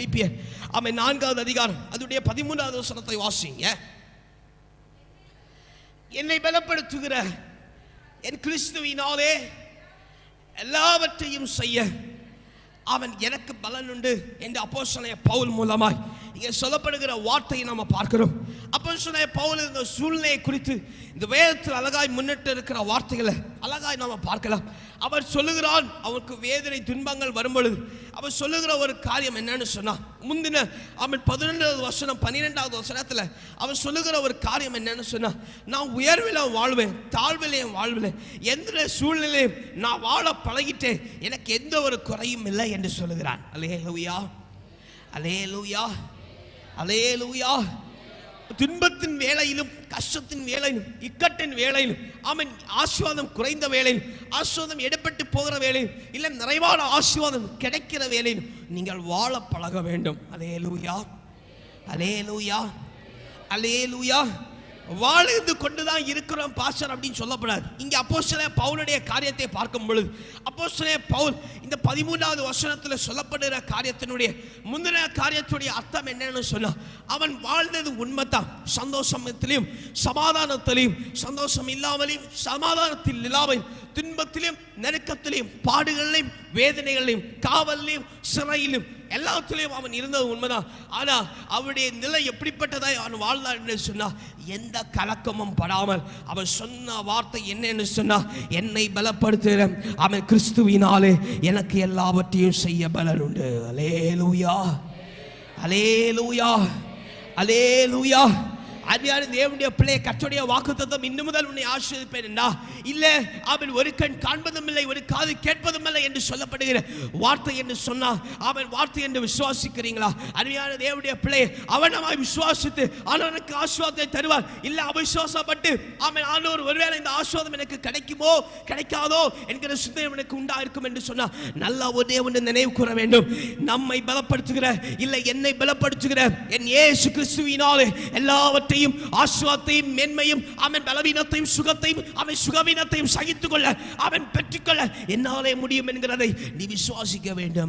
பிலிப்பியர் அவன் நான்காவது அதிகாரம். அதுடைய பதிமூன்றாவது வசனத்தை வாசிங்க. என்னை பலப்படுத்துகிற என் கிறிஸ்துவினாலே எல்லாவற்றையும் செய்ய. அவன் எனக்கு பலன் உண்டு என்று அப்போஸ்தலனாகிய பவுல் மூலமாய். இங்கே சொல்லப்படுகிற வார்த்தையை நம்ம பார்க்கிறோம். அப்போ சொன்ன பவுல் இந்த சூழ்நிலையை குறித்து இந்த வேதத்தில் அழகாய் முன்னிட்டு இருக்கிற வார்த்தைகளை அழகாய் நாம பார்க்கலாம். அவர் சொல்லுகிறான் அவனுக்கு வேதனை துன்பங்கள் வரும் பொழுது அவர் சொல்லுகிற ஒரு காரியம் என்னன்னு சொன்னா முந்தின அவன் பதினெண்டாவது வருஷம் பன்னிரெண்டாவது வருஷத்தில் அவன் சொல்லுகிற ஒரு காரியம் என்னன்னு சொன்னா நான் உயர்வில் வாழ்வேன் தாழ்விலையும் வாழ்வேன் எந்த சூழ்நிலையும் நான் வாழ பழகிட்டேன் எனக்கு எந்த ஒரு குறையும் இல்லை என்று சொல்லுகிறான். அலே லூயா அலே லூயா அலே லூயா துன்பத்தின் வேலையிலும் கஷ்டத்தின் வேலையிலும் இக்கட்டின் வேலையிலும் அவன் ஆசீர்வாதம் குறைந்த வேலையிலும் ஆசீர்வாதம் இடப்பட்டு போகிற வேலையிலும் இல்லை நிறைவான ஆசீர்வாதம் கிடைக்கிற வேலையிலும் நீங்கள் வாழ பழக வேண்டும். அலே லூயா அலே லூயா அலே லூயா வாழ்ந்து கொண்டுதான் இருக்கிறோம் பாஸ்டர் அப்படின்னு சொல்லப்படாது. இங்கே அப்போ சில பவுலுடைய காரியத்தை பார்க்கும் பொழுது அப்போஸ்தல பவுல் இந்த பதிமூன்றாவது வசனத்தில் சொல்லப்படுகிற காரியத்தினுடைய முந்தின காரியத்துடைய அர்த்தம் என்னன்னு சொன்னால் அவன் வாழ்ந்தது உண்மைத்தான் சந்தோஷத்திலையும் சமாதானத்திலையும் சந்தோஷம் இல்லாமலையும் சமாதானத்தில் இல்லாமல் துன்பத்திலையும் நெருக்கத்திலையும் பாடுகளிலையும் வேதனைகளையும் காவலிலும் சிறையிலும் எல்லாத்துலேயும் அவன் இருந்தது உண்மைதான். ஆனால் அவனுடைய நிலை எப்படிப்பட்டதாய் அவன் வாழ்ந்தான் என்று சொன்னால் எந்த கலக்கமும் படாமல் அவன் சொன்ன வார்த்தை என்னன்னு சொன்னால் என்னை பலப்படுத்துகிற அவன் கிறிஸ்துவினாலே எனக்கு எல்லாவற்றையும் செய்ய பலன் உண்டு. அலேலூயா அலே லூயா அதிகாரி தேவனுடைய பிள்ளை கற்றுடைய வாக்குத்தத்தம் இன்னும் முதல் உன்னை ஆசிரியப்பேன் என்றா இல்ல அவன் ஒரு கண் காண்பதும் இல்லை ஒரு காது கேட்பதும் இல்லை என்று சொல்லப்படுகிற வார்த்தை என்று சொன்னா அவன் வார்த்தை என்று விசுவாசிக்கிறீங்களா? அருமையான தேவனுடைய பிள்ளை அவனமாய் விசுவாசித்து ஆனவனுக்கு ஆசுவாதத்தை தருவார். இல்லை அவிசுவாசப்பட்டு அவன் ஆனவர் ஒருவேளை இந்த ஆசுவாதம் எனக்கு கிடைக்குமோ கிடைக்காதோ என்கிற சிந்தனை எனக்கு உண்டா இருக்கும் என்று சொன்னா நல்லா ஒரே ஒன்று நினைவு கூற வேண்டும். நம்மை பலப்படுத்துகிற இல்லை என்னை பலப்படுத்துகிற என் ஏசு கிறிஸ்துவினாலே எல்லாவற்றையும் ஆசுவாத்தையும் மேன்மையும் அவன் பலவீனத்தையும் சுகத்தையும் அவன் சுகவீனத்தையும் சகித்துக்கொள்ள அவன் பெற்றுக்கொள்ள என்னாலே முடியும் என்கிறதை நீ விசுவாசிக்க வேண்டும்?